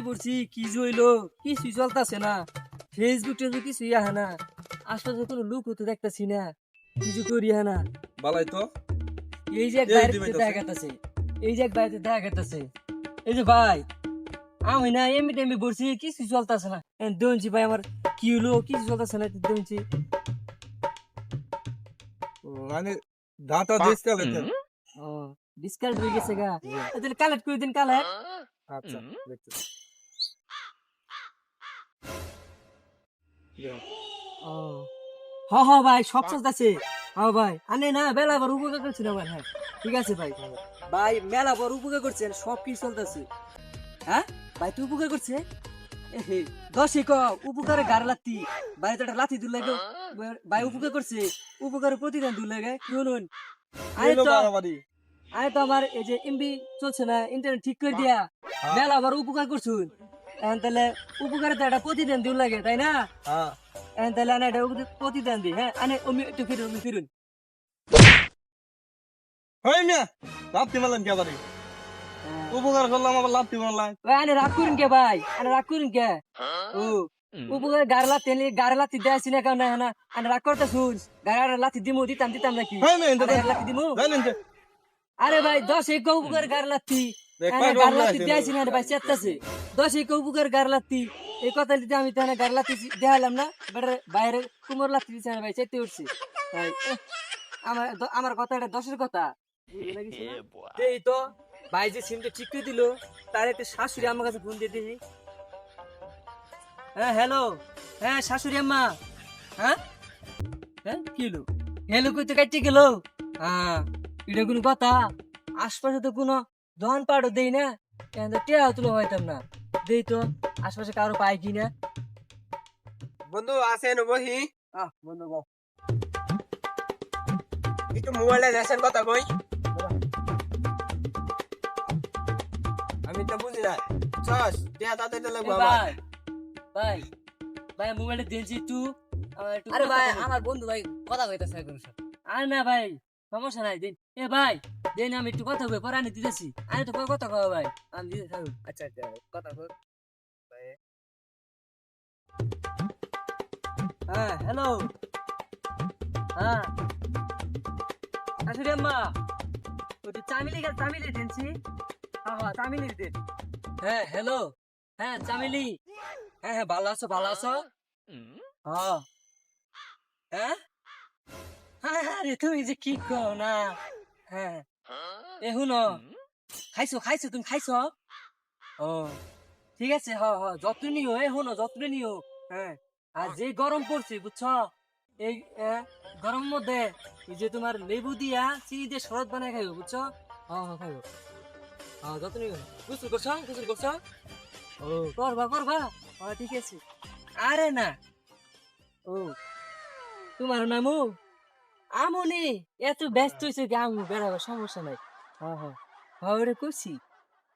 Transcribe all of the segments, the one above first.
বলছি কি জইলো কিছুই চলতেছে না। ফেসবুক টেসবুক কিছুই আহে না। আশপাশে কোনো লোক তো দেখতেছি না। কিছু করি আহে না। বালাই তো। এই যে এক বাইরে দিবে দেখা গেতেছে। এই যে এক বাইরে দেখা গেতেছে। এই যে ভাই আমি না এমনি টেমনি বলছি কিছু চলতেছে না। দৌড়ছি ভাই আমার কি হলো কিছু চলতেছে না দৌড়ছি। মানে ও। ডিসকাউন্ট হয়ে গেছে গা। তাহলে কালেক্ট করে দিন কালে আচ্ছা দেখতেছি। ও। হ হ ভাই সব চলতেছে। হ্যাঁ ভাই। আনে না বেলা বড় উপকার করছেন আমার হ্যাঁ। ঠিক আছে ভাই। ভাই মেলা বড় উপকার করছেন সব কিছু চলতেছে। হ্যাঁ? ভাই তুই উপকার করছে? দশে ক উপকারে গার লাত্তি। ভাই তো একটা লাথি দূর ভাই উপকার করছে। উপকারে প্রতিদান দূর গে কি হলুন আরে তো আরে তো আমার এই যে এমবি চলছে না ইন্টারনেট ঠিক করে দিয়া মেলা আবার উপকার করছুন। এখন তাহলে উপকারে তো একটা প্রতিদান দূর লাগে তাই না? হ্যাঁ। এখন তাহলে আনে এটা প্রতিদান দিই হ্যাঁ? আনে অমি একটু ফিরুন ফিরুন। হই মিয়া লাভতি মারলেন কে বাড়ি উপকার করলাম আবার লাভতি মারলাম ওই আনে রাগ করুন কে ভাই? আনে রাগ করুন কে? ও উপকার গারলা তেলে গারলা তি দেয় সিনে কারণ না না? আনে রাগ করতে শুন গাড়ি লাথি দিমু দিতাম দিতাম নাকি? লাথি দিমু। আরে ভাই দশ এক উপকার গার লাথি দেখ, ভাই, গার চেতাছে দশ এক উপকার গার লাথি এই কথা দিতে আমি তাহলে গার দেখালাম না বেটার বাইরে কুমোর লাথি দিছে না ভাই চেতে উঠছে। ভাই এহ, আমার আমার কথাটা দশের কথা। এই তো ভাই যে সিমটা ঠিক করে দিল তার একটা শাশুড়ি আমার কাছে ফোন দিয়ে দিই হ্যাঁ হ্যালো। হ্যাঁ শাশুড়ি আম্মা। হ্যাঁ? হ্যাঁ কি হলো? হ্যালো কইতে কাটতে গেল? হ্যাঁ। এটা কোনো কথা? আশপাশে তো কোনো দহন পাড়ও দেই না। কেন তো টেয়াও তুলো হইতাম না। দেই তো আশপাশে কারও পাই কি না? বন্ধু আছেন বহি। আহ বন্ধু একটু মোবাইলে দেশের কথা কই। আমি তো বুঝি না। চস দেয়া তাতে তো লাগবো আমার ভাই ভাই ভাই মোবাইলটা দিয়েছি একটু। আরে ভাই আমার বন্ধু ভাই কথা কইতাছে একদম আর না ভাই সমস্যা নাই দিন। এ ভাই দিন আমি একটু কথা বলে পরে আনি দিতেছি। আমি তো কথা কও ভাই? আমি দিতে থাকব আচ্ছা আচ্ছা কথা কই। হ্যাঁ হ্যালো হ্যাঁ। আসলে আম্মা ওই চামিলি গেল চামিলি দিনছি। হ্যাঁ হ্যাঁ চামিলি দিন। হ্যাঁ হ্যালো হ্যাঁ চামিলি। হ্যাঁ হ্যাঁ ভালো আছো ভালো আছো? হ্যাঁ। হ্যাঁ? আরে তুমি যে কি কও না? হ্যাঁ। এ শুনো। খাইছো খাইছো তুমি খাইছো? ও ঠিক আছে হ হ যত্ন নিও এ শুনো যত্ন নিও। হ্যাঁ। আর যে গরম পড়ছে বুঝছ? এই আহ, গরমের মধ্যে এই যে তোমার লেবু দিয়া চিনি দিয়ে শরৎ বানায় খাইও বুঝছ? হ্যাঁ হ্যাঁ খাইও। হ্যাঁ যত্ন নিও। গুসল করছ গুসল করছ? ও করবা করবা। হ্যাঁ ঠিক আছে। আরে না। ও তোমার নামু আমনি এত ব্যস্ত হয়েছে কি আমু বেড়াবার সমস্যা নাই। হ্যাঁ হ্যাঁ। হ্যাঁ করছি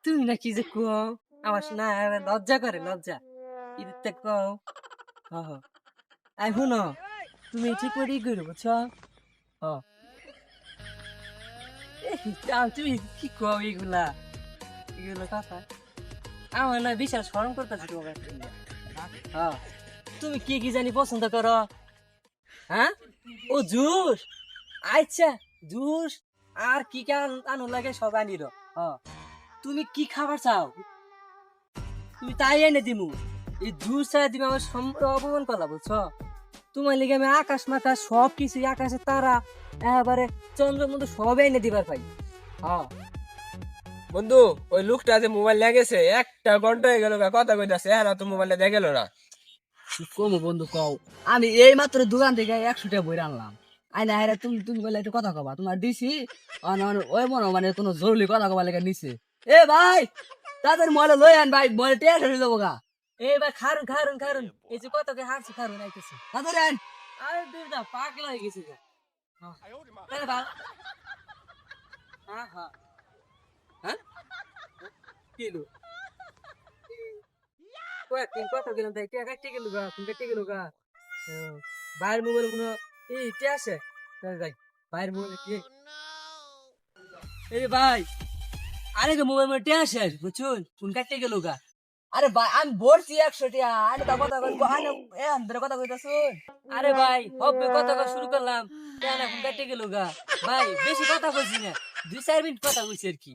তুমি না কি যে কও আমার না লজ্জা করে লজ্জা। ইতে কও। হ্যাঁ হ্যাঁ। আই শুনো তুমি ঠিক করে ই করো বুঝছ? হ্যাঁ। তুমি কি কও এগুলা? এগুলো কথা? আমার না বিশাল স্মরণ করতেছি তোমার। হ্যাঁ। তুমি কি কি জানি পছন্দ করো? হ্যাঁ? ও জুস? আচ্ছা জুস আর কি কি আন- লাগে সব হ্যাঁ তুমি কি খাবার চাও? তুমি তাই এনে দিমু। এই জুস ছাড়া দিবে আমার অপমান করলা, বুঝছ? তোমার লিগে আমি আকাশ মাথা সব কিছু আকাশে তারা এবারে চন্দ্র মধ্যে সব এনে দিবার পাই। হ্যাঁ বন্ধু, ওই লোকটা যে মোবাইল লেগেছে একটা ঘণ্টা হয়ে গেল কথা কইতাছে হ্যাঁ তো মোবাইলটা দেখে গেল না। কমো বন্ধু কও। আমি এই মাত্র দোকান থেকে একশো টাকা বই আনলাম আইনা আইরা তুমি তুমি বলে একটু কথা কবা। তোমার দিছি ওই মনে হয় মানে কোনো জরুরি কথা কবা লেগে নিছে। এ ভাই তাদের মলে লই আন ভাই মলে টেয়া ধরে দেবো গা। এই ভাই খারুন খারুন খারুন। এই যে কত কে হারছে খারুন আইতেছে। তাদের আন। আরে তুই না পাগলা হয়ে গেছিস হ্যাঁ। তাহলে। হ্যাঁ, হ্যাঁ। হ্যাঁ? কি টিয়া কাটতে গেল তুমি কাটতে গেল গা মোবাইল কোনো এই টিয়া আছে? তাহলে যাই মোবাইল কি এই ভাই আরে গে মোবাইল টেয়া শেষ বুঝছুন? ফোন কাটতে গেল গা আরে ভাই, আমি বলছি একশো টিয়া আরে তা কথা কই আনে এ আন্দরে কথা কইতাছুন। আরে ভাই হবে কথা কওয়া শুরু করলাম টেয়া না ফোন কাটতে গেল গা ভাই, বেশি কথা কইছি না, দুই, চার মিনিট কথা কইছি আর কি।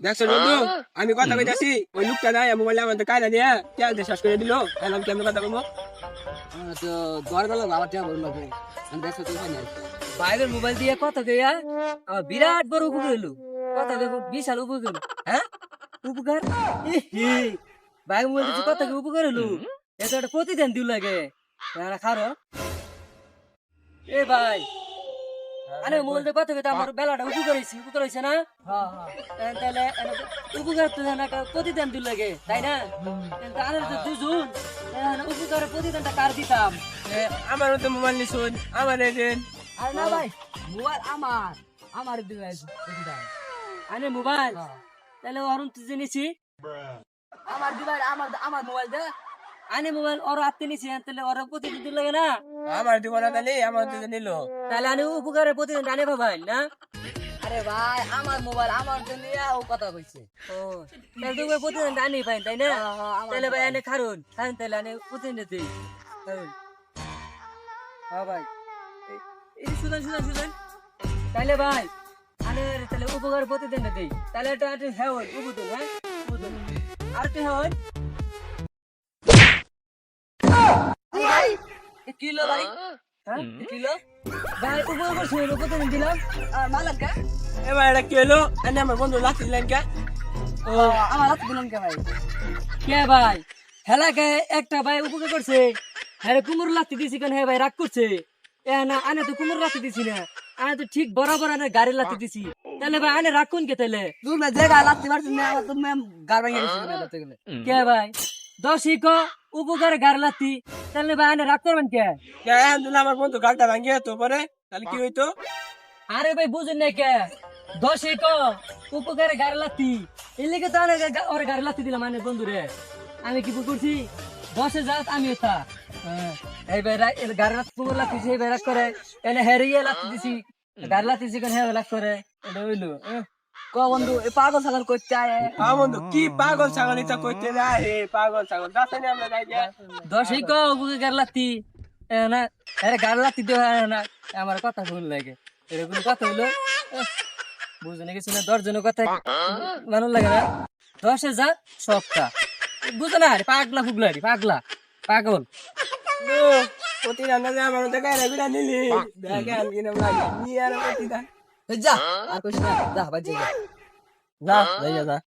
দেখছ বন্ধু আমি কথা কইতাছি ওই লোকটা নাই মোবাইলে আমাদের কায়দা দিয়ে কে শেষ করে দিল এখন কেমন কথা বলব আমার তো দর গেল বাবা টিয়া বলল আমি দেখছ নাই ভাইয়ের মোবাইল দিয়ে কথা কইয়া আমার বিরাট বড় উপকার হলো। কথা দেখো বিশাল উপকার হ্যাঁ? উপকার? ভাই মোবাইল দিয়ে কথা কি উপকার হলো? এত একটা প্রতিদিন দিল লাগে। খারো। এ ভাই আরে মোবাইল দিয়ে কথা কইতে আমার বেলাটা উপকার হয়েছে উপকার হয়েছে না? হ্যাঁ হ্যাঁ। তাহলে এনে উপকার তো না প্রতিদিন দিল লাগে তাই না? আরে তো দুজন উপকার প্রতিদিনটা কার দিতাম? আমার মতো মোবাইল নিছুন আমার এই আরে না ভাই মোবাইল আমার আমার দিবে দাও আরে মোবাইল? তাহলে অরুণ তুই জেনেছি? আমার দিবে আমার আমার মোবাইল দে। আনে মোবাইল ওর আপনি নিছি তাহলে ওর প্রতিদিন দিন লাগে না আমার দিব না তাহলে আমার দিতে নিল তাহলে আনে উপকারে প্রতিদিন টানে পাবাই না? আরে ভাই আমার মোবাইল আমার জন্য ও কথা কইছে। ও তাহলে তুমি প্রতিদিন টানি পাই তাই না? হ্যাঁ, হ্যাঁ, তাহলে ভাই আনে খারুন খান তাহলে আনে প্রতিদিন দিই খারুন। হ্যাঁ ভাই। এই- শুনেন শুনেন শুনেন। তাহলে ভাই আনে তাহলে উপকার প্রতিদিন দিই তাহলে এটা হ্যাঁ উপদন হ্যাঁ? আর কি হয় কিলো ভাই? কিলো ভাই উপকার করছি প্রতিদিন দিলাম। আর মালান কে? এবার এটা কি হলো? এনে আমার বন্ধু লাঠি দিলেন কে? ও আমার হাত দিলাম কে ভাই? কে ভাই? হেলাকে একটা ভাই উপকার করছে। হ্যাঁ কুমুর লাত্তি দিছি কেন? হ্যাঁ ভাই রাগ করছে। এ না আনে তো কুমুর লাত্তি দিছি না। আনে তো ঠিক বরাবর আনে গাড়ি লাত্তি দিছি। তাহলে ভাই আনে রাগ কোন কে তাহলে তুমি পারছিস না আমার তুমি গেলে কে ভাই? দশই ক? উপকারে গাড়ি লাত্তি তাহলে ভাই আনে রাগ করবেন কে? কে? দিলে আমার বন্ধু গালটা ভাঙিয়ে তো পরে তাহলে কি হইতো? আরে ভাই বুঝুন না কে? দশই ক? উপকারে গাড়ি লাত্তি এর লেগে তো ওর গাড়ি লাত্তি দিলাম আনে বন্ধুরে। আমি কি করছি? দশে যাত আমি ওটা এই ভাই রা- এর গাড়ি লাত্তি কুমুর লাত্তি দিছি এই রাগ করে। এনে হেরিয়ে লাত্তি দিছি। গাড়ি লাত্তি দিছি কেন হ্যাঁ রাগ করে এটা হইল। ক বন্ধু এ পাগল ছাগল করতে আয়। আমার বন্ধু কি পাগল ছাগল এটা কইতে না? হে পাগল ছাগল দাসনি আমরা যাই দশই ক এ না আরে দেওয়া হয় না আমার কথা ভুল লাগে। এরকম কথা বুঝনে কিছু না দশ জনের কথা লাগে না। দশে যা সবটা বুঝো না আরে পাগলা ফুগলা রে পাগলা পাগল। প্রতি রান্না যে আমার গায়ে নিলি। দেখে আমি কিনে নিয়ে আর দা যা আর কইস না যা ভাই যা যা যাই যা